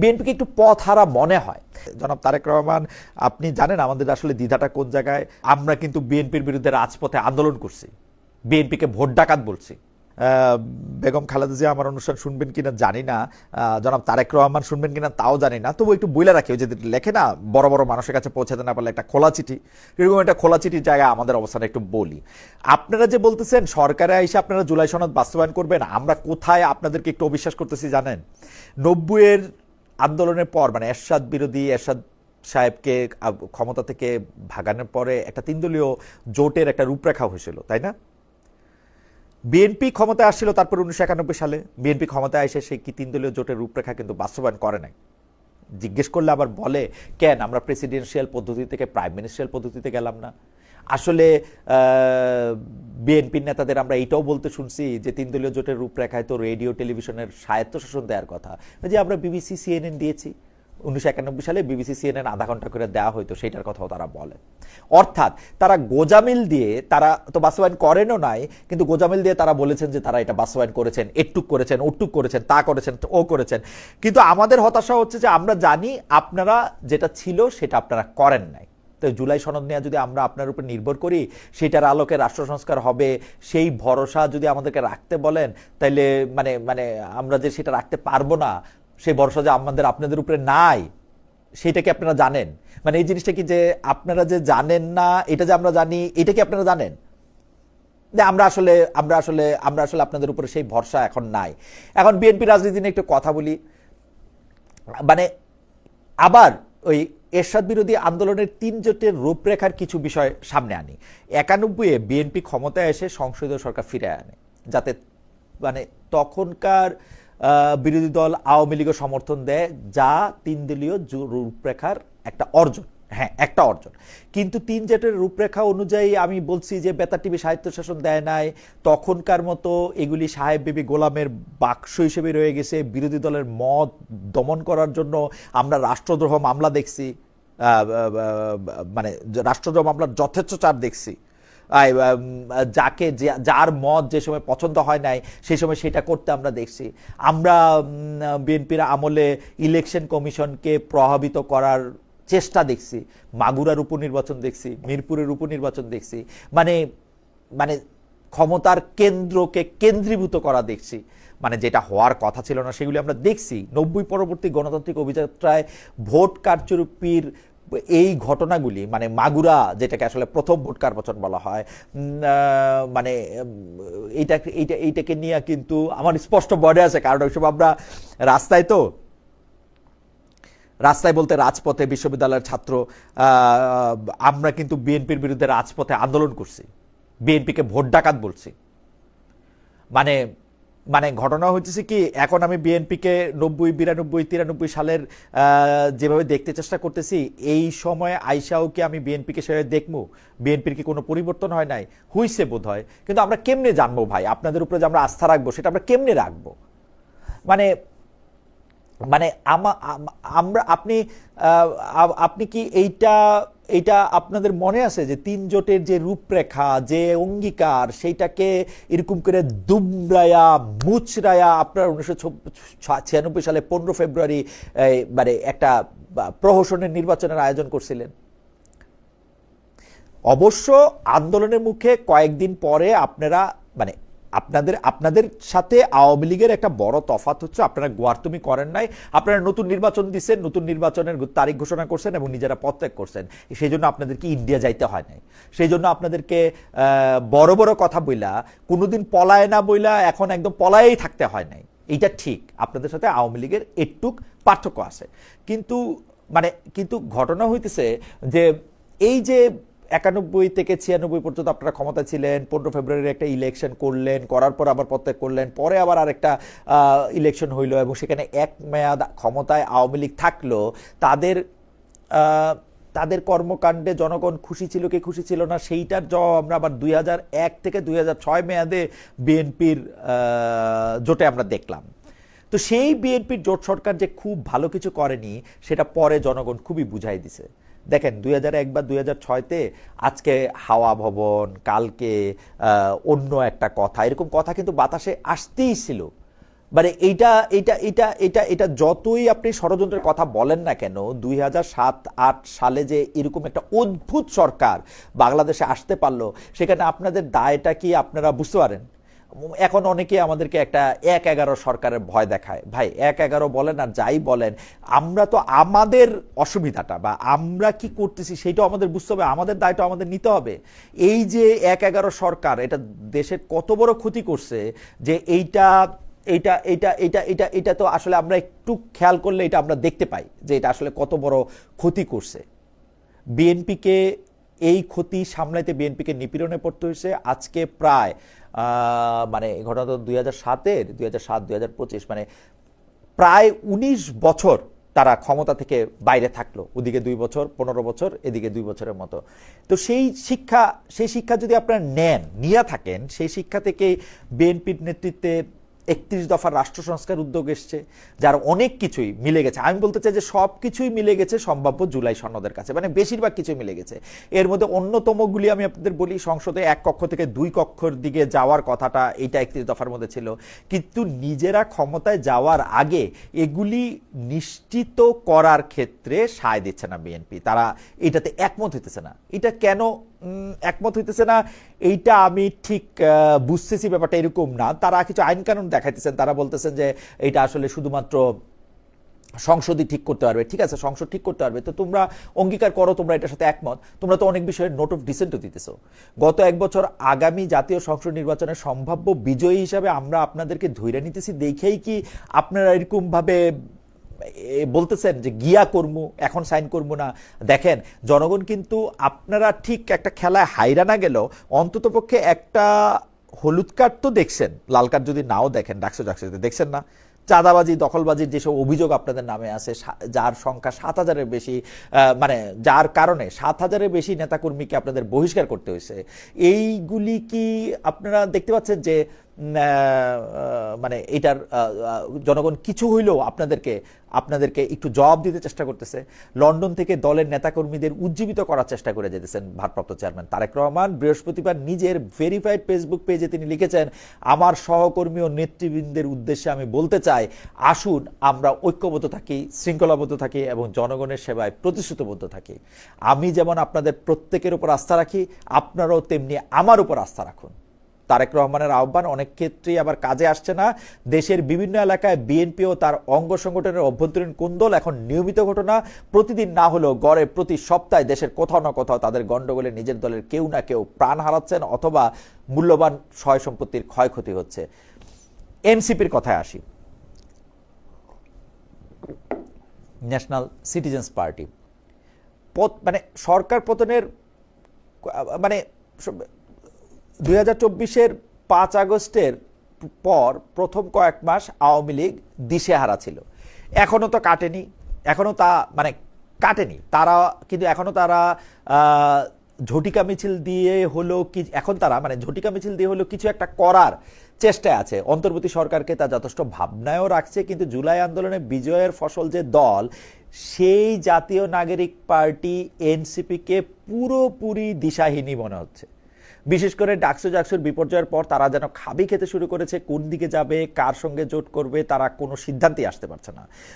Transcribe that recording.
বিএনপিকে একটু পথ হারা মনে হয়। জনাব তারেক রহমান, আপনি জানেন আমাদের আসলে দ্বিধাটা কোন জায়গায়? আমরা কিন্তু বিএনপির বিরুদ্ধে রাজপথে আন্দোলন করছি। বিএনপিকে ভোট ডাকাত বলছি। বেগম খালেদা জিয়া আমার অনুষ্ঠান শুনবেন কিনা জানি না। জনাব তারেক রহমান শুনবেন কিনা তাও জানি না। তবু একটু বইলে রাখি, ওই যে লেখে না, বড় বড় মানুষের কাছে পৌঁছাতে না পারলে একটা খোলা চিঠি। এরকম একটা খোলা চিঠির জায়গায় আমাদের অবস্থান একটু বলি। আপনারা যে বলতেছেন, সরকারে এসে আপনারা জুলাই সনদ বাস্তবায়ন করবেন, আমরা কোথায় আপনাদেরকে একটু অবিশ্বাস করতেছি জানেন? নব্বইয়ের আন্দোলনের পর মানে এরশাদ বিরোধী, এরশাদ সাহেবকে ক্ষমতা থেকে ভাগানোর পরে একটা তিনদলীয় জোটের একটা রূপরেখা হয়েছিল, তাই না? বিএনপি ক্ষমতায় আসছিল তারপর উনিশশো একানব্বই সালে। বিএনপি ক্ষমতায় এসে সেই কি তিন দলীয় জোটের রূপরেখা কিন্তু বাস্তবায়ন করে নাই। জিজ্ঞেস করলে আবার বলে, কেন? আমরা প্রেসিডেন্সিয়াল পদ্ধতি থেকে প্রাইম মিনিস্ট্রিয়াল পদ্ধতিতে গেলাম না। আসলে বিএনপির নেতাদের আমরা এইটাও বলতে শুনছি যে তিন দলীয় জোটের রূপরেখায় তো রেডিও, টেলিভিশনের স্বায়ত্তশাসন দেওয়ার কথা। যে আমরা বিবিসি সিএনএন দিয়েছি। উনিশশো একানব্বই সালে বিবিসি সিএনএন আধা ঘণ্টা করে দেওয়া হয়তো সেটার কথাও তারা বলে। অর্থাৎ তারা গোজামিল দিয়ে তারা তো বাস্তবায়ন করেনও নাই, কিন্তু গোজামিল দিয়ে তারা বলেছেন যে তারা এটা বাস্তবায়ন করেছেন, এটুক করেছেন, ওটুক করেছেন, তা করেছেন, ও করেছেন। কিন্তু আমাদের হতাশা হচ্ছে যে আমরা জানি আপনারা যেটা ছিল সেটা আপনারা করেন নাই। তো জুলাই সনদ নিয়ে যদি আমরা আপনার উপর নির্ভর করি, সেটার আলোকে রাষ্ট্র সংস্কার হবে, সেই ভরসা যদি আমাদেরকে রাখতে বলেন, তাইলে মানে মানে আমরা যে সেটা রাখতে পারব না, সেই ভরসা যে আমাদের, আপনাদের উপরে নাই, সেটা কি আপনারা জানেন? মানে এই জিনিসটা কি যে আপনারা যে জানেন না, এটা যে আমরা জানি, এটা কি আপনারা জানেন? যে আমরা আসলে আমরা আসলে আমরা আসলে আপনাদের উপরে সেই ভরসা এখন নাই। এখন বিএনপি রাজনীতি নিয়ে একটু কথা বলি। মানে আবার ওই এরশাদ বিরোধী আন্দোলনের তিন জোটের রূপরেখার কিছু বিষয় সামনে আনি। একানব্বইয়ে বিএনপি ক্ষমতায় এসে সংসদীয় সরকার ফিরে আনে, যাতে মানে তখনকার বিরোধী দল আওয়ামী লীগের সমর্থন দেয়, যা তিন দলীয় রূপরেখার একটা অর্জন। হ্যাঁ একটা অর্জন। কিন্তু তিন জেটের রূপরেখা অনুযায়ী আমি বলছি যে বেতার টিভি সাহিত্য শাসন দেয় নাই, তখনকার মতো এগুলি সাহেব বিবি গোলামের বাক্স হিসেবে রয়ে গেছে, বিরোধী দলের মত দমন করার জন্য আমরা রাষ্ট্রদ্রোহ মামলা দেখছি মানে রাষ্ট্রদ্রোহ মামলার যথেচ্ছ চাপ দেখছি। যাকে যার মত যে সময় পছন্দ হয় নাই সেই সময় সেটা করতে আমরা দেখছি। আমরা বিএনপির আমলে ইলেকশন কমিশনকে প্রভাবিত করার চেষ্টা দেখছি মাগুরার উপনির্বাচন দেখছি, মিরপুরের উপনির্বাচন দেখছি মানে মানে ক্ষমতার কেন্দ্রকে কেন্দ্রীভূত করা দেখছি। মানে যেটা হওয়ার কথা ছিল না, সেগুলি আমরা দেখছি। নব্বই পরবর্তী গণতান্ত্রিক অভিযাত্রায় ভোট কারচুপির এই ঘটনাগুলি মানে মাগুরা যেটাকে আসলে প্রথম ভোট কারবাচন বলা হয় মানে এইটা এইটা, এইটাকে নিয়ে কিন্তু আমার স্পষ্ট বডে আছে, কারণ ওইসব আমরা রাস্তায় তো রাস্তায় বলতে রাজপথে বিশ্ববিদ্যালয়ের ছাত্র আমরা কিন্তু বিএনপির বিরুদ্ধে রাজপথে আন্দোলন করছি। বিএনপিকে ভোট ডাকাত বলছি। মানে মানে ঘটনা হচ্ছে কি, এখন আমি বিএনপিকে নব্বই, বিরানব্বই, তিরানব্বই সালের যেভাবে দেখতে চেষ্টা করতেছি, এই সময় আইসাও কি আমি বিএনপিকে সেভাবে দেখব? বিএনপির কি কোনো পরিবর্তন হয় নাই? হুইসে বোধ হয় কিন্তু আমরা কেমনে জানব ভাই? আপনাদের উপরে যে আমরা আস্থা রাখব, সেটা আমরা কেমনে রাখব? মানে মানে আমা- আম- আমরা, আপনি আপনি কি এইটা এইটা আপনাদের মনে আছে যে তিন জোটের যে রূপরেখা, যে অঙ্গীকার, সেইটাকে এরকম করে দুমরায়া মুচরায়া আপনার উনিশশো ছিয়ানব্বই সালে পনেরো ফেব্রুয়ারি মানে একটা প্রহসনের নির্বাচনের আয়োজন করছিলেন? অবশ্য আন্দোলনের মুখে কয়েকদিন পরে আপনারা মানে আপনাদের আপনাদের সাথে আওয়ামী লীগের একটা বড় তফাত হচ্ছে আপনারা গোয়ারতুমি করেন নাই, আপনারা নতুন নির্বাচন দিচ্ছেন নতুন নির্বাচনের তারিখ ঘোষণা করছেন এবং নিজেরা পদত্যাগ করছেন। সেই জন্য আপনাদেরকে ইন্ডিয়া যাইতে হয় নাই। সেই জন্য আপনাদেরকে বড় বড় কথা বইলা, কোনোদিন পলায় না বইলা এখন একদম পলায়েই থাকতে হয় নাই। এইটা ঠিক, আপনাদের সাথে আওয়ামী লীগের একটুক পার্থক্য আছে। কিন্তু মানে কিন্তু ঘটনা হইতেছে যে, এই যে একানব্বই থেকে ছিয়ানব্বই পর্যন্ত আপনারা ক্ষমতা ছিলেন, পনেরো ফেব্রুয়ারির একটা ইলেকশন করলেন, করার পর আবার পদত্যাগ করলেন, পরে আবার আরেকটা ইলেকশন হইল এবং সেখানে এক মেয়াদ ক্ষমতায় আওয়ামী লীগ থাকল, তাদের তাদের কর্মকাণ্ডে জনগণ খুশি ছিল কি খুশি ছিল না, সেইটার জবাব আমরা আবার দুই এক থেকে দুই মেয়াদে বিএনপির জোটে আমরা দেখলাম। তো সেই বিএনপির জোট সরকার যে খুব ভালো কিছু করেনি, সেটা পরে জনগণ খুবই বুঝাই দিছে। দেখেন, দুই এক বা দুই হাজার ছয়তে আজকে হাওয়া ভবন, কালকে অন্য একটা কথা, এরকম কথা কিন্তু বাতাসে আসতেই ছিল। মানে এইটা এটা এটা এটা এটা যতই আপনি ষড়যন্ত্রের কথা বলেন না কেন, দুই হাজার সালে যে এরকম একটা অদ্ভুত সরকার বাংলাদেশে আসতে পারল, সেখানে আপনাদের দায়টা কি আপনারা বুঝতে পারেন? এখন অনেকে আমাদেরকে একটা এক এগারো সরকারের ভয় দেখায়। ভাই, এক এগারো বলেন আর যাই বলেন, আমরা তো আমাদের অসুবিধাটা বা আমরা কি করতেছি সেটাও আমাদের বুঝতে হবে, আমাদের দায়টা আমাদের নিতে হবে। এই যে এক এগারো সরকার, এটা দেশের কত বড় ক্ষতি করছে যে এইটা এইটা এইটা এটা এটা এটা তো আসলে আমরা একটু খেয়াল করলে এটা আমরা দেখতে পাই যে এটা আসলে কত বড় ক্ষতি করছে। বিএনপিকে এই ক্ষতি সামলাইতে বিএনপিকে নিপীড়নে পড়তে হয়েছে। আজকে প্রায় মানে এই ঘটনা তো দুই হাজার সাতের, দুই হাজার সাত হাজার পঁচিশ মানে প্রায় উনিশ বছর তারা ক্ষমতা থেকে বাইরে থাকল। ওদিকে দুই বছর, পনেরো বছর, এদিকে দুই বছরের মতো। তো সেই শিক্ষা সেই শিক্ষা যদি আপনারা নেন, নিয়ে থাকেন, সেই শিক্ষা থেকে বিএনপির নেতৃত্বে একত্রিশ দফার রাষ্ট্র সংস্কার উদ্যোগ এসছে, যার অনেক কিছুই মিলে গেছে। আমি বলতে চাই যে সব কিছুই মিলে গেছে সম্ভাব্য জুলাই সনদের কাছে মানে বেশিরভাগ কিছুই মিলে গেছে। এর মধ্যে অন্যতমগুলি আমি আপনাদের বলি, সংসদে এক কক্ষ থেকে দুই কক্ষর দিকে যাওয়ার কথাটা এইটা একত্রিশ দফার মধ্যে ছিল। কিন্তু নিজেরা ক্ষমতায় যাওয়ার আগে এগুলি নিশ্চিত করার ক্ষেত্রে সায় দিচ্ছে না বিএনপি। তারা এটাতে একমত হইতেছে না। এটা কেন একমত হইতেছে না। এইটা আমি ঠিক বুঝতেছি ব্যাপারটা এরকম না। তারা কিছু আইন কানুন দেখাইতেছেন তারা বলতেছেন যে এটা আসলে শুধুমাত্র সংসদই ঠিক করতে পারবে। ঠিক আছে সংসদ ঠিক করতে পারবে। তো তোমরা অঙ্গীকার করো তোমরা এটার সাথে একমত। তোমরা তো অনেক বিষয়ে নোট অফ ডিসেন্টও দিতেছো। গত এক বছর আগামী জাতীয় সংসদ নির্বাচনের সম্ভাব্য বিজয়ী হিসাবে আমরা আপনাদেরকে ধৈর্য নিতেছি। দেখেই কি আপনারা এরকম ভাবে এ, বলতেছেন যে গিয়া কর্মু, এখন সাইন করব না। দেখেন, জনগণ কিন্তু আপনারা ঠিক একটা খেলায় হাইরা না গেলেও অন্ততপক্ষে একটা হলুদ কার্ড তো দেখছেন। লাল কার্ড যদি নাও দেখেন, ডাকসো ডাকসো দেখছেন না, চাঁদাবাজি, দখলবাজির যেসব অভিযোগ আপনাদের নামে আছে যার সংখ্যা সাত হাজারের বেশি মানে যার কারণে সাত হাজারের বেশি নেতাকর্মীকে আপনাদের বহিষ্কার করতে হয়েছে। এইগুলি কি আপনারা দেখতে পাচ্ছেন যে মানে এটার জনগণ কিছু হইলেও আপনাদেরকে আপনাদেরকে একটু জবাব দিতে চেষ্টা করতেছে। লন্ডন থেকে দলের নেতাকর্মীদের উজ্জীবিত করার চেষ্টা করে যেতেছেন ভারপ্রাপ্ত চেয়ারম্যান তারেক রহমান। বৃহস্পতিবার নিজের ভেরিফাইড ফেসবুক পেজে তিনি লিখেছেন, আমার সহকর্মী ও নেতৃবৃন্দের উদ্দেশ্যে আমি বলতে চাই, আসুন আমরা ঐক্যবদ্ধ থাকি, শৃঙ্খলাবদ্ধ থাকি এবং জনগণের সেবায় প্রতিশ্রুতিবদ্ধ থাকি। আমি যেমন আপনাদের প্রত্যেকের উপর আস্থা রাখি, আপনারাও তেমনি আমার উপর আস্থা রাখুন। তারেক রহমানের আহ্বান অনেক ক্ষেত্রেই আবার কাজে আসছে না। দেশের বিভিন্ন এলাকায় বিএনপি ও তার অঙ্গ সংগঠনের অভ্যন্তরীণ কুন্দল এখন নিয়মিত ঘটনা। প্রতিদিন না হলেও গড়ে প্রতি সপ্তাহে দেশের কোথাও না কোথাও তাদের গন্ডগোলে নিজের দলের কেউ না কেউ প্রাণ হারাচ্ছেন অথবা মূল্যবান সয় সম্পত্তির ক্ষয়ক্ষতি হচ্ছে। এনসিপির কথায় আসি। National Citizens Party. পত মানে সরকার পতনের মানে দুই হাজার চব্বিশের পাঁচ আগস্টের পর প্রথম কয়েক মাস আওয়ামী লীগ দিশেহারা ছিল। এখনও তো কাটেনি, এখনও তা মানে কাটেনি। তারা কিন্তু এখনও তারা ঝটিকা মিছিল দিয়ে হলো কি, এখন তারা মানে ঝটিকা মিছিল দিয়ে হলো কিছু একটা করার চেষ্টায় আছে। অন্তর্বর্তী সরকারকে তা যথেষ্ট ভাবনায়ও রাখছে, কিন্তু জুলাই আন্দোলনে বিজয়ের ফসল যে দল, সেই জাতীয় নাগরিক পার্টি এনসিপিকে পুরোপুরি দিশাহীনই মনে হচ্ছে। বিশেষ করে ডাকসু জাকসুর বিপর্যয়ের পর তারা যেন খাবি খেতে শুরু করেছে, কোন দিকে যাবে, কার সঙ্গে জোট করবে, তারা কোনো সিদ্ধান্তে আসতে পারছে না।